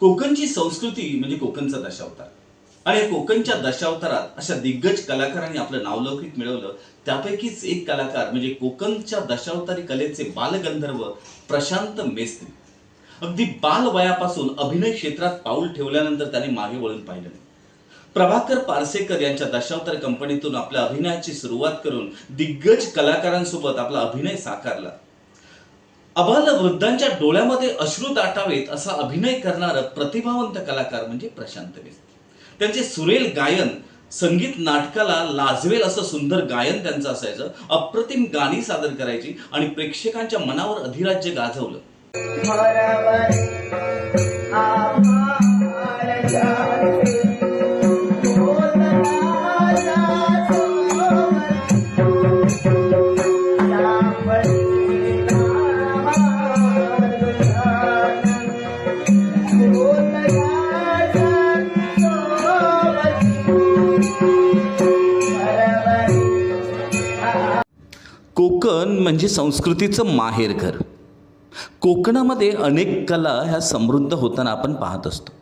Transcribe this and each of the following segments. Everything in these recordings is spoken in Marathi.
कोकणची संस्कृती म्हणजे कोकणचा दशावतार. आणि कोकणच्या दशावतारात अशा दिग्गज कलाकारांनी आपलं नावलौकिक मिळवलं. त्यापैकीच एक कलाकार म्हणजे कोकणच्या दशावतारी कलेचे बालगंधर्व प्रशांत मेस्त्री. अगदी बाल वयापासून अभिनय क्षेत्रात पाऊल ठेवल्यानंतर त्यांनी मागे वळून पाहिलं. नाही प्रभाकर पारसेकर यांच्या दशावतार कंपनीतून आपल्या अभिनयाची सुरुवात करून दिग्गज कलाकारांसोबत आपला अभिनय साकारला. अबाल वृद्धांच्या डोळ्यामध्ये अश्रू दाटावेत असा अभिनय करणारं प्रतिभावंत कलाकार म्हणजे प्रशांत मेस्त्री. त्यांचे सुरेल गायन संगीत नाटकाला लाजवेल असं सुंदर गायन त्यांचं असायचं अप्रतिम गाणी सादर करायची आणि प्रेक्षकांच्या मनावर अधिराज्य गाजवलं. कोकण म्हणजे संस्कृतीचं माहेरघर कोकणामध्ये अनेक कला ह्या समृद्ध होताना आपण पाहत असतो.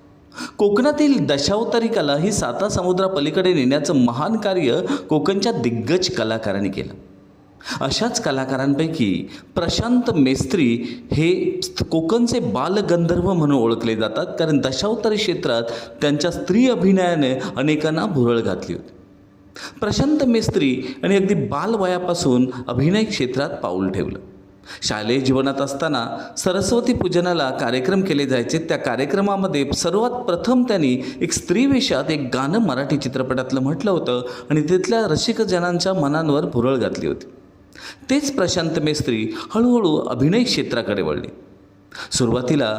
कोकणातील दशावतारी कला ही साता समुद्रापलीकडे नेण्याचं महान कार्य कोकणच्या दिग्गज कलाकारांनी केलं. अशाच कलाकारांपैकी प्रशांत मेस्त्री हे कोकणचे बालगंधर्व म्हणून ओळखले जातात कारण दशावतारी क्षेत्रात त्यांच्या स्त्री अभिनयाने अनेकांना भुरळ घातली होती. प्रशांत मेस्त्री आणि अगदी बालवयापासून अभिनय क्षेत्रात पाऊल ठेवलं. शालेय जीवनात असताना सरस्वती पूजनाला कार्यक्रम केले जायचे. त्या कार्यक्रमामध्ये सर्वात प्रथम त्यांनी एक स्त्री वेशात एक गाणं मराठी चित्रपटातलं म्हटलं होतं आणि तिथल्या रसिकजनांच्या मनांवर भुरळ घातली होती. तेच प्रशांत मेस्त्री हळूहळू अभिनय क्षेत्राकडे वळले. सुरुवातीला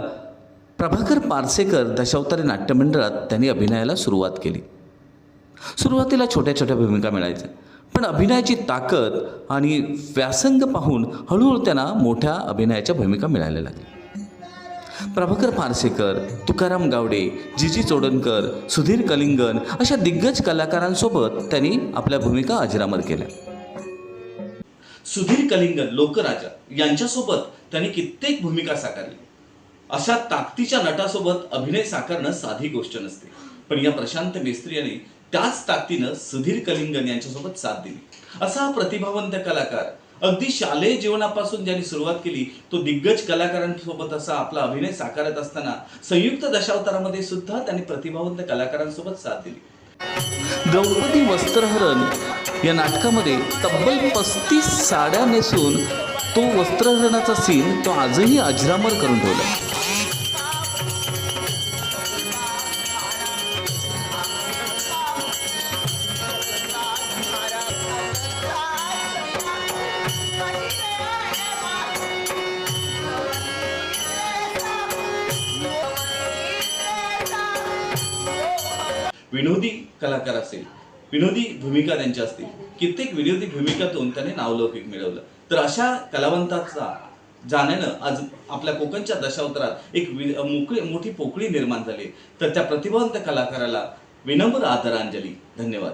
प्रभाकर पारसेकर दशावतारी नाट्यमंडळात त्यांनी अभिनयाला सुरुवात केली. सुरुवातीला छोट्या छोट्या भूमिका मिळायच्या पण अभिनयाची ताकद आणि व्यासंग पाहून हळूहळू त्यांना मोठ्या अभिनयाच्या भूमिका मिळायला लागल्या. प्रभाकर पारसेकर तुकाराम गावडे जीजी चोडणकर सुधीर कलिंगन अशा दिग्गज कलाकारांसोबत त्यांनी आपल्या भूमिका अजरामर केल्या. सुधीर कलिंगन लोकराजा यांच्यासोबत त्यांनी कित्येक भूमिका साकारली अशा ताकदीच्या नटासोबत अभिनय साकारणं साधी गोष्ट नसते. पण या प्रशांत मेस्त्री यांनी त्याच ताकदीनं सुधीर कलिंगन यांच्यासोबत साथ दिली. असा हा प्रतिभावंत कलाकार अगदी शालेय जीवनापासून ज्यांनी सुरुवात केली तो दिग्गज कलाकारांसोबत असा आपला अभिनय साकारत असताना संयुक्त दशावतारामध्ये सुद्धा त्यांनी प्रतिभावंत कलाकारांसोबत साथ दिली. द्रौपदी वस्त्रहरण या नाटकामध्ये तब्बल पस्तीस साड्या नेसून तो वस्त्रहरणाचा सीन तो आजही अजरामर करून ठेवला विनोदी कलाकार असेल विनोदी भूमिका त्यांच्या असतील कित्येक विनोदी भूमिकातून त्यांनी नावलौकिक मिळवलं. तर अशा कलावंताचा जाण्यानं आज आपल्या कोकणच्या दशावतारात एक मोकळी मोठी पोकळी निर्माण झाली. तर त्या प्रतिभावंत कलाकाराला विनम्र आदरांजली. धन्यवाद.